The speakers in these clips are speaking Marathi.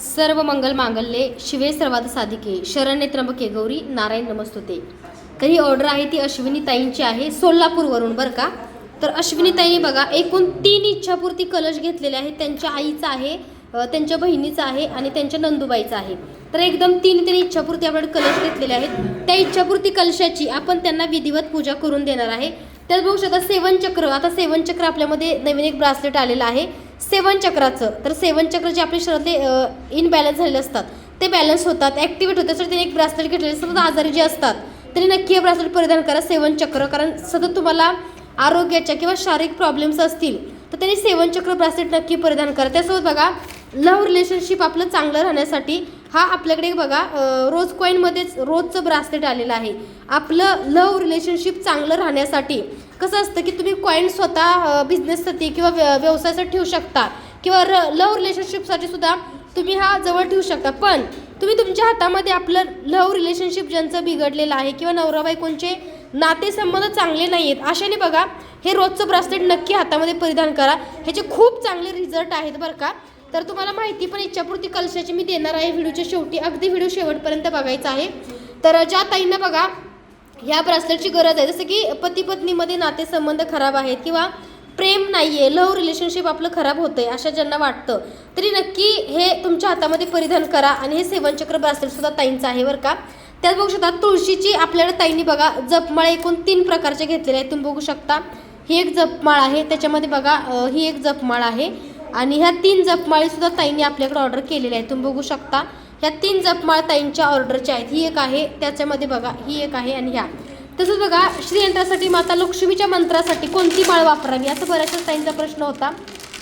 सर्व मंगल मांगल्ये शिवे सर्वात साधिके. शरण्ये त्र्यंबके गौरी नारायण नमस्तुते. तर ही ऑर्डर आहे ती अश्विनी ताईंची आहे सोलापूरवरून बरं का? तर अश्विनीताईंनी बघा एकूण तीन इच्छापूर्ती कलश घेतलेले आहेत. त्यांच्या आईचा आहे त्यांच्या बहिणीचा आहे आणि त्यांच्या नंदुबाईचा आहे. तर एकदम तीन तीन इच्छापूर्ती आपल्याकडे कलश घेतलेले आहेत. त्या इच्छापूर्ती कलशाची आपण त्यांना विधिवत पूजा करून देणार आहे. त्याच बघू शकता सेवन चक्र. आता सेवन चक्र आपल्यामध्ये नवीन एक ब्रासलेट आलेलं आहे. सेवन चक्राचं. तर सेवन चक्र जे आपले शरीरातले इनबॅलन्स झालेले असतात ते बॅलन्स होतात ॲक्टिवेट होतात. तर त्याने एक ब्रासलेट घेतलेले सतत आजारी जे असतात त्यांनी नक्की हे ब्रासलेट परिधान करा सेवन चक्र. कारण सतत तुम्हाला आरोग्याच्या किंवा शारीरिक प्रॉब्लेम्स असतील तर त्यांनी सेवन चक्र ब्रासलेट नक्की परिधान करा. त्यासोबत बघा लव्ह रिलेशनशिप आपलं चांगलं राहण्यासाठी हा आपल्याकडे बघा रोज कॉईनमध्येच रोजचं ब्रासलेट आलेलं आहे. आपलं लव्ह रिलेशनशिप चांगलं राहण्यासाठी कसं असतं की तुम्ही कॉईन स्वतः बिझनेससाठी किंवा व्य- व्यवसायासाठी ठेवू शकता. किंवा र लव्ह रिलेशनशिपसाठी सुद्धा तुम्ही हा जवळ ठेवू शकता. पण तुम्ही तुमच्या हातामध्ये आपलं लव्ह रिलेशनशिप ज्यांचं बिघडलेलं आहे किंवा नवरा बायकोंचे नातेसंबंध चांगले नाही आहेत अशाने बघा हे रोजचं ब्रासलेट नक्की हातामध्ये परिधान करा. ह्याचे खूप चांगले रिझल्ट आहेत बरं का. तर तुम्हाला माहिती पण इच्छापूर्ती कलशाची मी देणार आहे. व्हिडिओच्या शेवटी अगदी व्हिडिओ शेवटपर्यंत बघायचा आहे. तर ज्या ताईंना बघा ह्या ब्रासलेटची गरज आहे. जसं की पती पत्नीमध्ये नातेसंबंध खराब आहेत किंवा प्रेम नाही आहे लव्ह रिलेशनशिप आपलं खराब होतं आहे अशा ज्यांना वाटतं तरी नक्की हे तुमच्या हातामध्ये परिधान करा आणि हे सेवनचक्र ब्रासलेटसुद्धा ताईंचं आहे बरं का. त्यात बघू शकता तुळशीची आपल्याला ताईंनी बघा जपमाळ एकूण तीन प्रकारचे घेतलेले आहेत. तुम्ही बघू शकता ही एक जपमाळ आहे त्याच्यामध्ये बघा ही एक जपमाळ आहे आणि ह्या तीन जपमाळीसुद्धा ताईंनी आपल्याकडे ऑर्डर केलेल्या आहेत. तुम्ही बघू शकता ह्या तीन जपमाळ ताईंच्या ऑर्डरच्या आहेत. ही एक आहे त्याच्यामध्ये बघा ही एक आहे आणि ह्या. तसंच बघा श्रीयंत्रासाठी माता लक्ष्मीच्या मंत्रासाठी कोणती माळ वापरावी? असा बऱ्याचशा ताईंचा प्रश्न होता.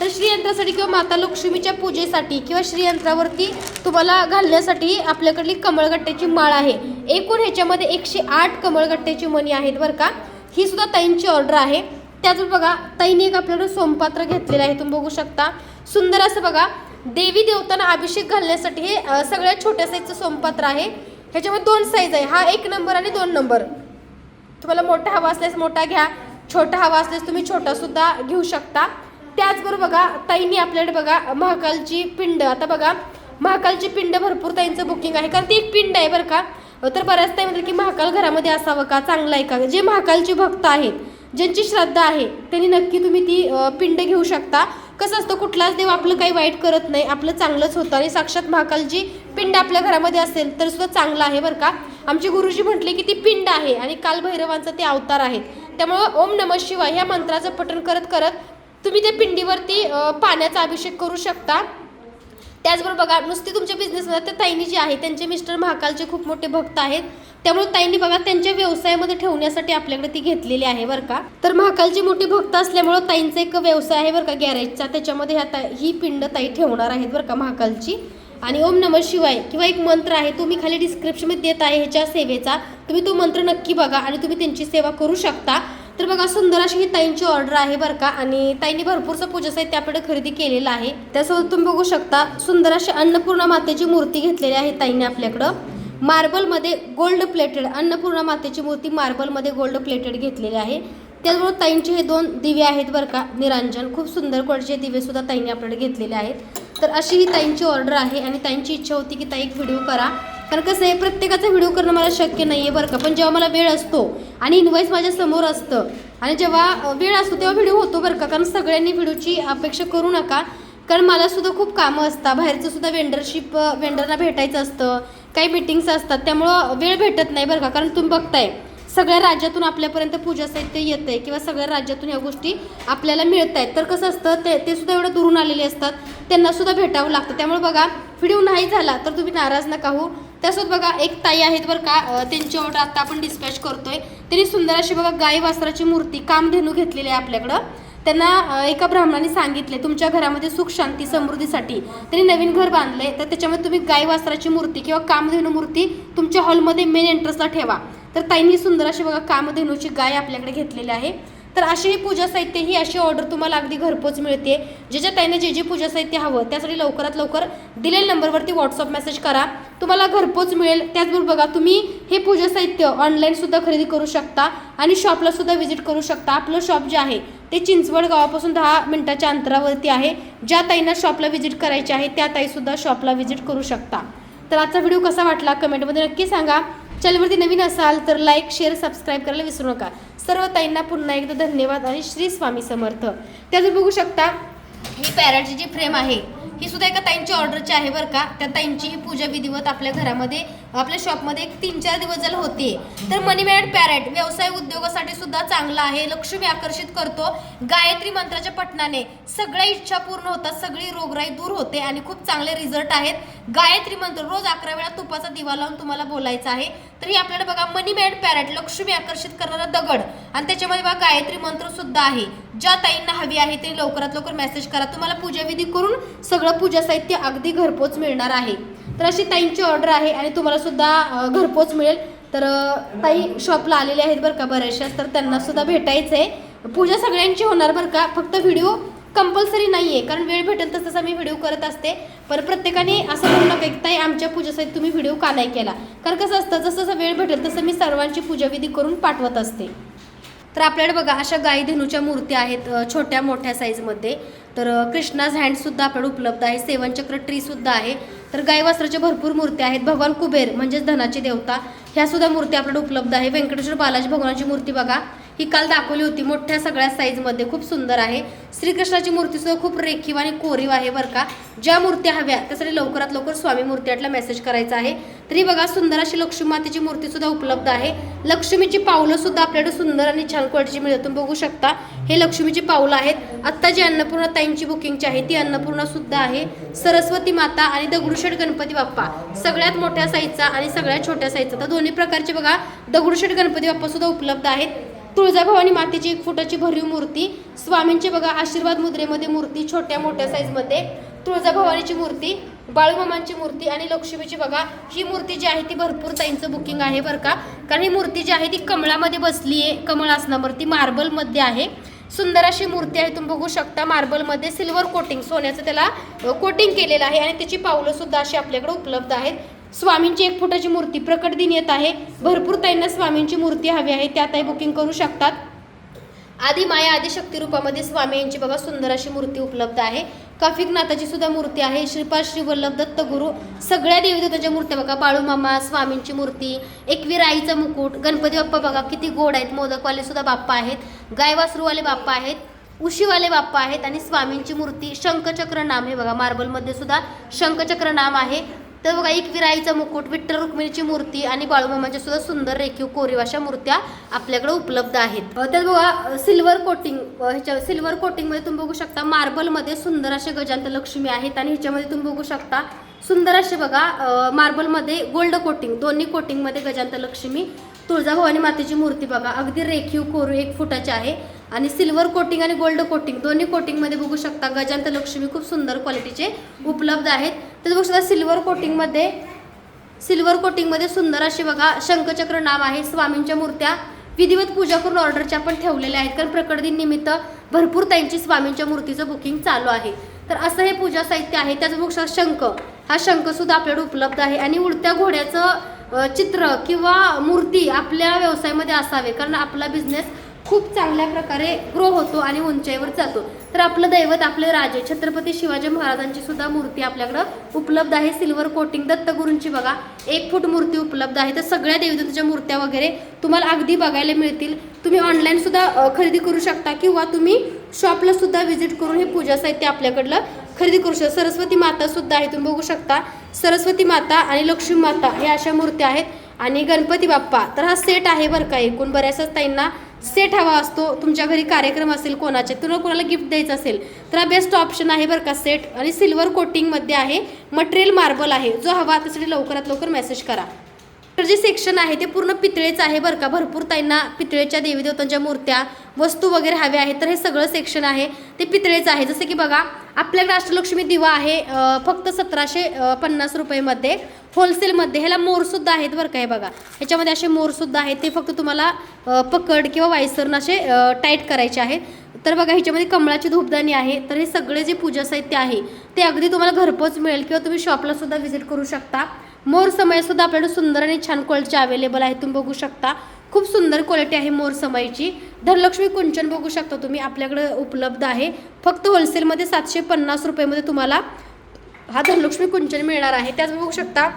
तर श्रीयंत्रासाठी किंवा माता लक्ष्मीच्या पूजेसाठी किंवा श्रीयंत्रावरती तुम्हाला घालण्यासाठी आपल्याकडली कमळगट्ट्याची माळ आहे. एकूण ह्याच्यामध्ये एकशे आठ कमळगट्ट्याची मणी आहेत बरं का. ही सुद्धा ताईंची ऑर्डर आहे. त्याचं बघा ताईने एक आपल्याकडं सोमपात्र घेतलेलं आहे. तुम्ही बघू शकता. सुंदर असं बघा देवी देवतांना अभिषेक घालण्यासाठी हे सगळ्यात छोट्या साईजचं सोमपात्र आहे. ह्याच्यामध्ये दोन साईज आहे. हा एक नंबर आणि दोन नंबर तुम्हाला मोठा हवा असल्यास मोठा घ्या. छोटा हवा असल्यास तुम्ही छोटासुद्धा घेऊ शकता. त्याचबरोबर बघा ताईंनी आपल्याकडे बघा महाकालची पिंड. आता बघा महाकालची पिंड भरपूर ताईंचं बुकिंग आहे. कारण ती एक पिंड आहे बरं का. तर बऱ्याच ताई म्हणतात की महाकाल घरामध्ये असावं का? चांगलं आहे का? जे महाकालचे भक्त आहेत ज्यांची श्रद्धा आहे त्यांनी नक्की तुम्ही ती पिंड घेऊ शकता. कसं असतं कुठलाच देव आपलं काही वाईट करत नाही आपलं चांगलंच होतं. आणि साक्षात महाकालजी पिंड आपल्या घरामध्ये असेल तर सुद्धा चांगलं आहे बरं का? आमचे गुरुजी म्हटले की ती पिंड आहे आणि कालभैरवांचा ते अवतार आहेत. त्यामुळं ओम नम शिवाय ह्या मंत्राचं पठण करत करत तुम्ही त्या पिंडीवरती पाण्याचा अभिषेक करू शकता. त्याचबरोबर बघा नुसती तुमच्या बिझनेसमध्ये त्या ताईनी जी आहे त्यांचे मिस्टर महाकालचे खूप मोठे भक्त आहेत. त्यामुळे ताईंनी बघा त्यांच्या व्यवसायामध्ये ठेवण्यासाठी आपल्याकडे ती घेतलेली आहे बरं का. तर महाकालची मोठी भक्त असल्यामुळं ताईंचा एक व्यवसाय आहे बरं का गॅरेजचा. त्याच्यामध्ये ह्या ताई ही पिंड ताई ठेवणार आहेत बरं का महाकालची. आणि ओम नम शिवाय किंवा एक मंत्र आहे तो मी खाली डिस्क्रिप्शनमध्ये देत आहे ह्याच्या सेवेचा. तुम्ही तो मंत्र नक्की बघा आणि तुम्ही त्यांची सेवा करू शकता. तर बघा सुंदर अशी ही ताईंची ऑर्डर आहे बरं का. आणि ताईंनी भरपूरचं पूजा साहित्य आपल्याकडे खरेदी केलेलं आहे. त्यासोबत तुम्ही बघू शकता सुंदर अशी अन्नपूर्णा मातेची मूर्ती घेतलेली आहे ताईंनी आपल्याकडं. मार्बलमध्ये गोल्ड प्लेटेड अन्नपूर्णा मातेची मूर्ती मार्बलमध्ये गोल्ड प्लेटेड घेतलेली आहे. त्याचबरोबर ताईंचे हे दोन दिवे आहेत बरं का निरांजन. खूप सुंदर क्वालिटीचे दिवेसुद्धा ताईंनी आपल्याकडे घेतलेले आहेत. तर अशी ही ताईंची ऑर्डर आहे आणि ताईंची इच्छा होती की ताई एक व्हिडिओ करा. कारण कसं आहे प्रत्येकाचा व्हिडिओ करणं मला शक्य नाही आहे बरं का. पण जेव्हा मला वेळ असतो आणि इन्व्हॉइस माझ्यासमोर असतं आणि जेव्हा वेळ असतो तेव्हा व्हिडिओ होतो बरं का. कारण सगळ्यांनी व्हिडिओची अपेक्षा करू नका. कारण मला सुद्धा खूप कामं असतात. बाहेरचं सुद्धा वेंडरशिप वेंडरना भेटायचं असतं. काही मिटिंग्स असतात त्यामुळं वेळ भेटत नाही बरं का. कारण तुम्ही बघताय सगळ्या राज्यातून आपल्यापर्यंत पूजा साहित्य येतं आहे किंवा सगळ्या राज्यातून ह्या गोष्टी आपल्याला मिळत आहेत तर कसं असतं ते ते सुद्धा एवढं दुरून आलेले असतात त्यांना सुद्धा भेटावं लागतं. त्यामुळे बघा व्हिडिओ नाही झाला तर तुम्ही नाराज नका हो त्यासोबत बघा एक ताई आहेत बरं का त्यांची ऑर्डर आता आपण डिस्पॅच करतोय. त्यांनी सुंदर अशी बघा गाय वासराची मूर्ती कामधेनू घेतलेली आहे आपल्याकडं. त्यांना एका ब्राह्मणाने सांगितले तुमच्या घरामध्ये सुख शांती समृद्धीसाठी. त्यांनी नवीन घर बांधले तर त्याच्यामध्ये तुम्ही गाय वासराची मूर्ती किंवा कामधेनू मूर्ती तुमच्या हॉलमध्ये मेन एंट्रन्सला ठेवा. तर ताईंनी सुंदर अशी बघा कामधेनूची गाय आपल्याकडे घेतलेली आहे. तर अशी ही पूजा साहित्य ही अशी ऑर्डर तुम्हाला अगदी घरपोच मिळते. ज्याच्या ताईने जे जे पूजा साहित्य हवं त्यासाठी लवकरात लवकर दिलेल्या नंबरवरती व्हॉट्सअप मेसेज करा. तुम्हाला घरपोच मिळेल. त्याचबरोबर बघा तुम्ही हे पूजा साहित्य ऑनलाईन सुद्धा खरेदी करू शकता आणि शॉपला सुद्धा व्हिजिट करू शकता. आपलं शॉप जे आहे ते चिंचवड गावापासून दहा मिनिटाच्या अंतरावरती आहे. ज्या ताईंना शॉपला व्हिजिट करायची आहे त्या ताईसुद्धा शॉपला व्हिजिट करू शकता. तर आजचा व्हिडिओ कसा वाटला कमेंटमध्ये नक्की सांगा. चॅनलवरती नवीन असाल तर लाईक शेअर सबस्क्राईब करायला विसरू नका. सर्व ताईंना पुन्हा एकदा धन्यवाद आणि श्री स्वामी समर्थ. त्याचं बघू शकता ही पॅरटची जी फ्रेम आहे ही सुद्धा एका ताईंची ऑर्डरची आहे बरं का. त्या ताईंची ही पूजा विधिवत आपल्या घरामध्ये आपल्या शॉपमध्ये एक तीन चार दिवस झालं होते तर मनी मॅड पॅरेट व्यवसाय उद्योगासाठी सुद्धा चांगला आहे. लक्ष्मी आकर्षित करतो. गायत्री मंत्राच्या पठणाने सगळ्या इच्छा पूर्ण होतात सगळी रोगराई दूर होते आणि खूप चांगले रिझल्ट आहेत. गायत्री मंत्र रोज अकरा वेळा तुपाचा दिवा लावून तुम्हाला बोलायचं आहे. तर ही आपल्याला बघा मनी मॅड पॅरेट लक्ष्मी आकर्षित करणारा दगड. आणि त्याच्यामध्ये बघा गायत्री मंत्र सुद्धा आहे. ज्या ताईंना हवी आहे ते लवकरात लवकर मेसेज करा. तुम्हाला पूजाविधी करून सगळं पूजा साहित्य अगदी घरपोच मिळणार आहे. तर अशी ताईंची ऑर्डर आहे आणि तुम्हाला सुद्धा घरपोच मिळेल. तर ताई शॉपला आलेले आहेत बरं का बऱ्याचशा तर त्यांना सुद्धा भेटायचं आहे पूजा सगळ्यांची होणार बरं का? फक्त व्हिडिओ कंपल्सरी नाही आहे कारण वेळ भेटेल तसं तसा मी व्हिडिओ करत असते. पण प्रत्येकाने असं म्हणू नका की ताई आमच्या पूजेसाठी तुम्ही व्हिडिओ का नाही केला? कारण कसं असतं जसं जसं वेळ भेटेल तसं मी सर्वांची पूजाविधी करून पाठवत असते. तर आपल्याकडे बघा अशा गाई धेनूच्या मूर्त्या आहेत छोट्या मोठ्या साईजमध्ये तर कृष्णाज हँडसुद्धा आपल्याकडे उपलब्ध आहे सेवनचक्र ट्रीसुद्धा आहे. तर गाई वस्त्राच्या भरपूर मूर्त्या आहेत. भगवान कुबेर म्हणजेच धनाची देवता ह्यासुद्धा मूर्ती मूर्त्या आपल्याकडे उपलब्ध आहे. व्यंकटेश्वर बालाजी भगवानाची मूर्ती बघा. ही काल दाखवली होती. मोठ्या सगळ्या साईजमध्ये खूप सुंदर आहे. श्रीकृष्णाची मूर्ती सुद्धा खूप रेखीव आणि कोरीव आहे बरं का. ज्या मूर्त्या हव्या त्यासाठी लवकरात लवकर स्वामी मूर्त्यातला मेसेज करायचा आहे. तरी बघा सुंदर अशी लक्ष्मी मातेची मूर्ती सुद्धा उपलब्ध आहे. लक्ष्मीची पावलं सुद्धा आपल्याकडे सुंदर आणि छान क्वालिटीची मिळतात तुम्ही बघू शकता हे लक्ष्मीची पावलं आहेत. आत्ता जी अन्नपूर्णा ताईंची बुकिंगची आहे ती अन्नपूर्णा सुद्धा आहे. सरस्वती माता आणि दगडूशेठ गणपती बाप्पा. सगळ्यात मोठ्या साईजचा आणि सगळ्यात छोट्या साईजचा तर दोन्ही प्रकारचे बघा दगडूशेठ गणपती बाप्पा सुद्धा उपलब्ध आहेत. तुळजाभवानी मातेची एक फुटाची भरीव मूर्ती स्वामींची बघा आशीर्वाद मुद्रेमध्ये मूर्ती छोट्या मोठ्या साईजमध्ये तुळजाभवानीची मूर्ती बाळूमामांची मूर्ती आणि लक्ष्मीची बघा ही मूर्ती जी आहे ती भरपूर ताईंचं बुकिंग आहे बरं का. कारण ही मूर्ती जी आहे ती कमळामध्ये बसली आहे कमळ आसनावरती मार्बलमध्ये आहे. सुंदर अशी मूर्ती आहे तुम्ही बघू शकता मार्बलमध्ये सिल्वर कोटिंग सोन्याचं त्याला कोटिंग केलेलं आहे आणि त्याची पावलं सुद्धा अशी आपल्याकडे उपलब्ध आहेत. स्वामींची एक फुटाची मूर्ती प्रकट दिन येत आहे. भरपूर ताईंना स्वामींची मूर्ती हवी आहे. त्या ताई बुकिंग करू शकतात. आदी माया आदी शक्ती रूपामध्ये स्वामी यांची बाबा सुंदर अशी मूर्ती उपलब्ध आहे. काफिकनाथाची सुद्धा मूर्ती आहे. श्रीपाद श्रीवल्लभ दत्त गुरु सगळ्या देवदेवतांच्या मूर्त्या बघा. बाळूमामा स्वामींची मूर्ती एकवीर आईचा मुकुट गणपती बाप्पा बघा. किती गोड आहेत. मोदकवाले सुद्धा बाप्पा आहेत. गायवासरूवाले बाप्पा आहेत. उशीवाले बाप्पा आहेत. आणि स्वामींची मूर्ती शंखचक्र नाम हे बघा. मार्बलमध्ये सुद्धा शंखचक्र नाम आहे. तर बघा एक विराईचा मुकुट विठ्ठल रुक्मिणीची मूर्ती आणि बाळूमामाच्या सुद्धा सुंदर रेखीव कोरीव अशा मूर्त्या आपल्याकडे उपलब्ध आहेत. तर बघा सिल्वर कोटिंग ह्याच्या सिल्वर कोटिंगमध्ये तुम्ही बघू शकता मार्बलमध्ये सुंदर असे गजांत लक्ष्मी आहेत आणि ह्याच्यामध्ये तुम्ही बघू शकता सुंदर असे बघा मार्बलमध्ये गोल्ड कोटिंग दोन्ही कोटिंगमध्ये गजांत लक्ष्मी तुळजाभवानी मातेची मूर्ती बघा अगदी रेखीव कोरू एक फुटाची आहे. आणि सिल्वर कोटिंग आणि गोल्ड कोटिंग दोन्ही कोटिंगमध्ये बघू शकता गजांत लक्ष्मी खूप सुंदर क्वालिटीचे उपलब्ध आहेत. तर बघू शकता सिल्वर कोटिंगमध्ये सिल्वर कोटिंगमध्ये सुंदर अशी बघा शंखचक्र नाम आहे स्वामींच्या मूर्त्या विधिवत पूजा करून ऑर्डरच्या आपण ठेवलेल्या आहेत. कारण प्रकट निमित्त भरपूर त्यांची स्वामींच्या मूर्तीचं बुकिंग चालू आहे. तर असं हे पूजा साहित्य आहे. त्याचं बघू शकता शंख हा शंखसुद्धा आपल्याकडे उपलब्ध आहे. आणि उडत्या घोड्याचं चित्र किंवा मूर्ती आपल्या व्यवसायामध्ये असावे. कारण आपला बिझनेस खूप चांगल्या प्रकारे ग्रो होतो आणि उंचाईवर जातो. तर आपलं दैवत आपले राजे छत्रपती शिवाजी महाराजांची सुद्धा मूर्ती आपल्याकडं उपलब्ध आहे. सिल्वर कोटिंग दत्तगुरूंची बघा एक फूट मूर्ती उपलब्ध आहे. तर सगळ्या देवदेवताच्या मूर्त्या वगैरे तुम्हाला अगदी बघायला मिळतील. तुम्ही ऑनलाईन सुद्धा खरेदी करू शकता किंवा तुम्ही शॉपला सुद्धा व्हिजिट करून हे पूजा साहित्य आपल्याकडलं खरेदी करू शकता. सरस्वती माता सुद्धा आहे तुम्ही बघू शकता. सरस्वती माता आणि लक्ष्मी माता हे अशा मूर्त्या आहेत. आणि गणपती बाप्पा तर हा सेट आहे बरं का एकूण. बऱ्याचशाच ताईंना सेट हवा असतो. तुमच्या घरी कार्यक्रम असेल कोणाचे तुला कोणाला गिफ्ट द्यायचं असेल तर हा बेस्ट ऑप्शन आहे बरं का सेट आणि सिल्वर कोटिंगमध्ये आहे मटेरियल मार्बल आहे. जो हवा त्यासाठी लवकरात लवकर मेसेज करा. तर जे सेक्शन आहे ते पूर्ण पितळेचं आहे बरं का? भरपूर त्यांना पितळेच्या देवीदेवतांच्या मूर्त्या वस्तू वगैरे हव्या आहेत तर हे सगळं सेक्शन आहे. ते पितळेचं आहे. जसं की बघा आपल्याकडे अष्टलक्ष्मी दिवा आहे फक्त सतराशे पन्नास रुपयेमध्ये. होलसेलमध्ये ह्याला मोरसुद्धा आहेत बरं का हे बघा. ह्याच्यामध्ये असे मोरसुद्धा आहेत. ते फक्त तुम्हाला पकड किंवा वायसरन असे टाईट करायचे आहेत तर बघा ह्याच्यामध्ये कमळाची धूपदाणी आहे. तर हे सगळे जे पूजा साहित्य आहे ते अगदी तुम्हाला घरपोच मिळेल किंवा तुम्ही शॉपला सुद्धा व्हिजिट करू शकता. मोर समय सुद्धा आपल्याकडे सुंदर आणि छान क्वालिटीचे अवेलेबल आहे. तुम्ही बघू शकता. खूप सुंदर क्वालिटी आहे मोर समयची धनलक्ष्मी कुंचन बघू शकता तुम्ही. आपल्याकडे उपलब्ध आहे. फक्त होलसेलमध्ये सातशे पन्नास रुपयेमध्ये तुम्हाला हा धनलक्ष्मी कुंचन मिळणार आहे. त्याच बघू शकता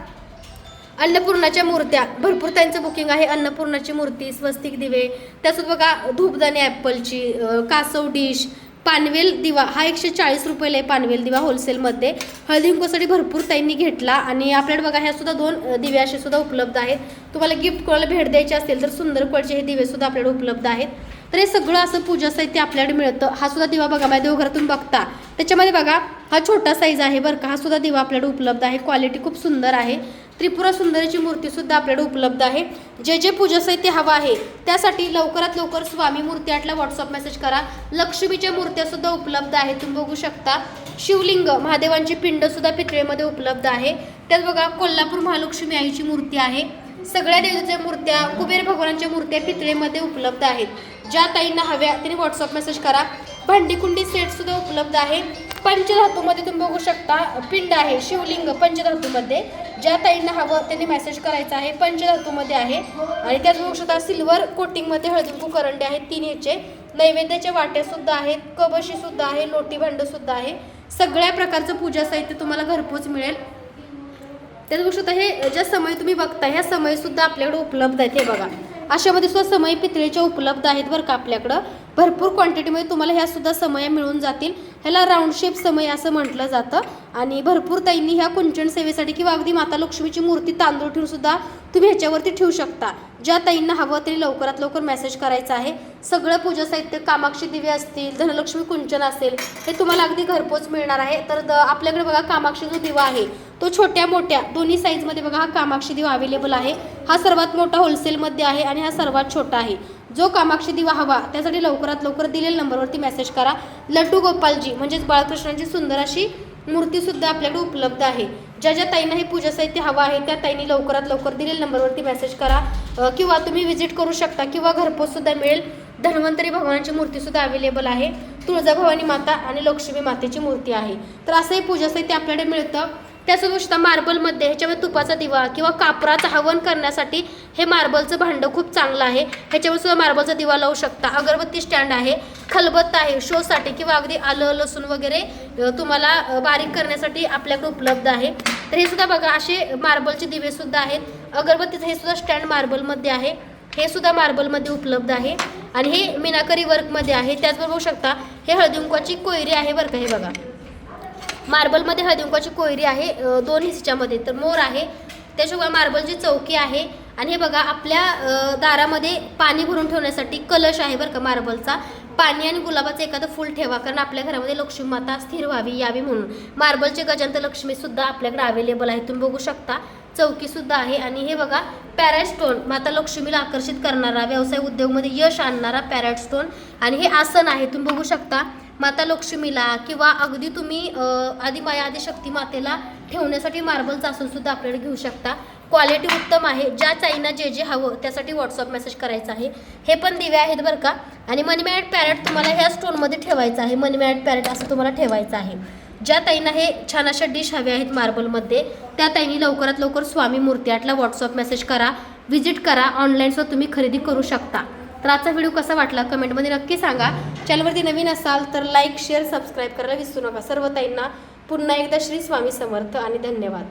अन्नपूर्णाच्या मूर्त्या. भरपूर त्यांचं बुकिंग आहे. अन्नपूर्णाची मूर्ती स्वस्तिक दिवे. त्यासोबत बघा धूपदाणी ॲपलची कासव डिश पानवेल दिवा हा एकशे चाळीस रुपयाला आहे पानवेल दिवा होलसेलमध्ये हळदी कुंकूसाठी भरपूर त्यांनी घेतला आणि आपल्याकडे बघा ह्या सुद्धा दोन अं, दिवे असे सुद्धा उपलब्ध आहेत. तुम्हाला गिफ्ट कोणाला भेट द्यायची असेल तर सुंदर क्वालिटीचे हे दिवे सुद्धा आपल्याकडे उपलब्ध आहेत. तर हे सगळं असं पूजा साहित्य आपल्याकडे मिळतं. हा सुद्धा दिवा बघा माझ्या देवघरातून बघता. त्याच्यामध्ये बघा हा छोटा साईज आहे बरं का हा सुद्धा दिवा आपल्याकडे उपलब्ध आहे. क्वालिटी खूप सुंदर आहे. त्रिपुरा सुंदरीची मूर्ती सुद्धा आपल्याकडे उपलब्ध आहे. जे जे पूजा साहित्य हवं आहे त्यासाठी लवकरात लवकर स्वामी मूर्ती आटला व्हॉट्सअप मेसेज करा. लक्ष्मीच्या मूर्त्या सुद्धा उपलब्ध आहेत तुम्ही बघू शकता. शिवलिंग महादेवांची पिंड सुद्धा पितळेमध्ये उपलब्ध आहे. त्यात बघा कोल्हापूर महालक्ष्मी आईची मूर्ती आहे. सगळ्या देवीच्या मूर्त्या कुबेर भगवानांच्या मूर्त्या पितळेमध्ये उपलब्ध आहेत. ज्या ताईंना हव्या त्यांनी व्हॉट्सअप मेसेज करा. भांडीकुंडी सेट सुद्धा उपलब्ध आहे. पंचधातूमध्ये तुम्ही बघू शकता पिंड आहे शिवलिंग पंचधातूमध्ये. ज्या ताईंना हवं त्यांनी मेसेज करायचा आहे पंचधातूमध्ये आहे. आणि त्यात बघू शकता सिल्वर कोटिंगमध्ये हळदीकुंकू करंडे आहेत तीन ह्याचे. नैवेद्याच्या वाट्यासुद्धा आहेत कबशीसुद्धा आहे लोटी भांडंसुद्धा आहे. सगळ्या प्रकारचं पूजा साहित्य तुम्हाला घरपोच मिळेल. त्याच शकता हे ज्या समय तुम्ही बघता ह्या समयसुद्धा आपल्याकडे उपलब्ध आहेत हे बघा. अशामध्ये सुद्धा समय पितळेच्या उपलब्ध आहेत बरं का आपल्याकडं. भरपूर क्वांटिटीमध्ये तुम्हाला ह्या सुद्धा समया मिळून जातील. ह्याला राऊंड शेप समय असं म्हटलं जातं. आणि भरपूर ताईंनी ह्या कुंचन सेवेसाठी किंवा अगदी माता लक्ष्मीची मूर्ती तांदूळ ठेवून सुद्धा तुम्ही ह्याच्यावरती ठेवू शकता. ज्या ताईंना हवं तरी लवकरात लवकर मेसेज करायचा आहे. सगळं पूजा साहित्य कामाक्षी दिवे असतील धनलक्ष्मी कुंचन असेल हे तुम्हाला अगदी घरपोच मिळणार आहे. तर द आपल्याकडे बघा कामाक्षी जो दिवा आहे तो छोट्या मोठ्या दोन्ही साईजमध्ये बघा हा कामाक्षी दिवा अवेलेबल आहे. हा सर्वात मोठा होलसेलमध्ये आहे आणि हा सर्वात छोटा आहे. जो कामाक्षी दिवा हवा त्यासाठी लवकरात लवकर दिलेल्या नंबरवरती मेसेज करा. लड्डू गोपालजी म्हणजेच बाळकृष्णांची सुंदर अशी मूर्तीसुद्धा आपल्याकडे उपलब्ध आहे. ज्या ज्या ताईंना हे पूजा साहित्य हवं आहे त्या ताईंनी लवकरात लवकर दिलेल्या नंबरवरती मेसेज करा. किंवा तुम्ही व्हिजिट करू शकता किंवा घरपोचसुद्धा मिळेल. धन्वंतरी भगवानाची मूर्तीसुद्धा अवेलेबल आहे. तुळजाभवानी माता आणि लक्ष्मी मातेची मूर्ती आहे. तर असंही पूजा साहित्य आपल्याकडे मिळतं. त्यासोबत सुद्धा मार्बलमध्ये ह्याच्यामध्ये तुपाचा दिवा किंवा कापराचं हवन करण्यासाठी हे मार्बलचं भांडं खूप चांगलं आहे. ह्याच्यावर सुद्धा मार्बलचा दिवा लावू शकता. अगरबत्ती स्टँड आहे. खलबत्ता आहे. शोसाठी किंवा अगदी आलं लसूण वगैरे तुम्हाला बारीक करण्यासाठी आपल्याकडे उपलब्ध आहे. तर हे सुद्धा बघा असे मार्बलचे दिवेसुद्धा आहेत. अगरबत्तीचं हे सुद्धा स्टँड मार्बलमध्ये आहे. हे सुद्धा मार्बलमध्ये उपलब्ध आहे. आणि हे मीनाकरी वर्कमध्ये आहे. त्याचबरोबर बघू शकता हे हळदीकुंकवाची कोयरी आहे बरं का हे बघा. मार्बलमध्ये हळदीकुंकवाची कोयरी आहे दोन हिस्च्यामध्ये तर मोर आहे. त्याशिवाय मार्बलची चौकी आहे. आणि हे बघा आपल्या दारामध्ये पाणी भरून ठेवण्यासाठी कलश आहे बरं का मार्बलचा. पाणी आणि गुलाबाचं एखादं फुल ठेवा कारण आपल्या घरामध्ये लक्ष्मी माता स्थिर व्हावी यावी म्हणून. मार्बलचे गजंत लक्ष्मी सुद्धा आपल्याकडे अवेलेबल आहे तुम्ही बघू शकता. चौकी सुद्धा आहे. आणि हे बघा पॅराट स्टोन माता लक्ष्मीला आकर्षित करणारा व्यवसाय उद्योगमध्ये यश आणणारा पॅराटस्टोन आणि हे आसन आहे तुम्ही बघू शकता. माता लक्ष्मीला किंवा अगदी तुम्ही अ, आदिमाया आदिशक्ती मातेला ठेवण्यासाठी मार्बलचा आसन सुद्धा आपल्याकडे घेऊ शकता. क्वालिटी उत्तम आहे. ज्या चाईना जे जे हवं त्यासाठी व्हॉट्सअप मेसेज करायचा आहे. हे पण दिवे आहेत बरं का. आणि मनी मॅट पॅरेट तुम्हाला ह्या स्टोनमध्ये ठेवायचं आहे. मनी मॅट पॅरेट असं तुम्हाला ठेवायचं आहे. ज्या ताईंना हे छान अशा डिश हव्या आहेत मार्बलमध्ये त्या ताईंनी लवकरात लवकर स्वामी मूर्ती आटला व्हॉट्सअप मेसेज करा. व्हिजिट करा. ऑनलाईनसुद्धा तुम्ही खरेदी करू शकता. तर आजचा व्हिडिओ कसा वाटला कमेंटमध्ये नक्की सांगा. चॅनलवरती नवीन असाल तर लाईक शेअर सबस्क्राईब करायला विसरू नका. सर्व ताईंना पुन्हा एकदा श्री स्वामी समर्थ आणि धन्यवाद.